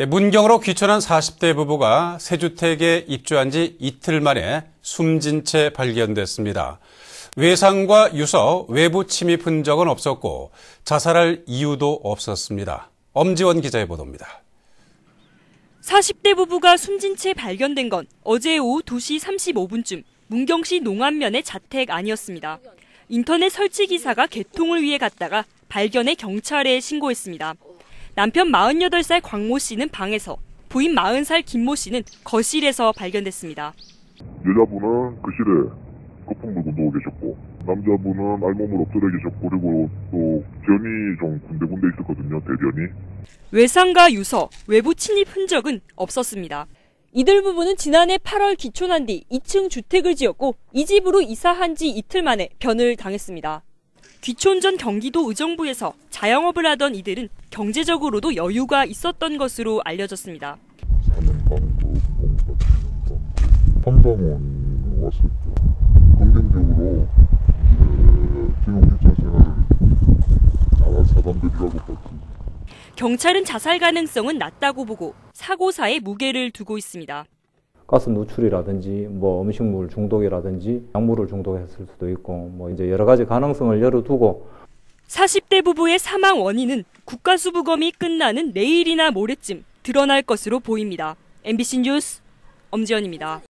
예, 문경으로 귀촌한 40대 부부가 새 주택에 입주한 지 이틀 만에 숨진 채 발견됐습니다. 외상과 유서, 외부 침입 흔적은 없었고 자살할 이유도 없었습니다. 엄지원 기자의 보도입니다. 40대 부부가 숨진 채 발견된 건 어제 오후 2시 35분쯤 문경시 농안면의 자택 아니었습니다. 인터넷 설치 기사가 개통을 위해 갔다가 발견해 경찰에 신고했습니다. 남편 48살 광모 씨는 방에서, 부인 40살 김모 씨는 거실에서 발견됐습니다. 여자분은 그 거실에 거품 물고 누워 계셨고 남자분은 알몸을 엎드려 계셨고 그리고 또 변이 좀 군데군데 있었거든요 대변이 외상과 유서, 외부 침입 흔적은 없었습니다. 이들 부부는 지난해 8월 귀촌한 뒤 2층 주택을 지었고 이 집으로 이사한 지 이틀 만에 변을 당했습니다. 귀촌 전 경기도 의정부에서 자영업을 하던 이들은 경제적으로도 여유가 있었던 것으로 알려졌습니다. 경찰은 자살 가능성은 낮다고 보고 사고사에 무게를 두고 있습니다. 가스 누출이라든지 뭐 음식물 중독이라든지 약물을 중독했을 수도 있고 뭐 이제 여러 가지 가능성을 열어두고 40대 부부의 사망 원인은 국가수부검이 끝나는 내일이나 모레쯤 드러날 것으로 보입니다. MBC 뉴스 엄지연입니다.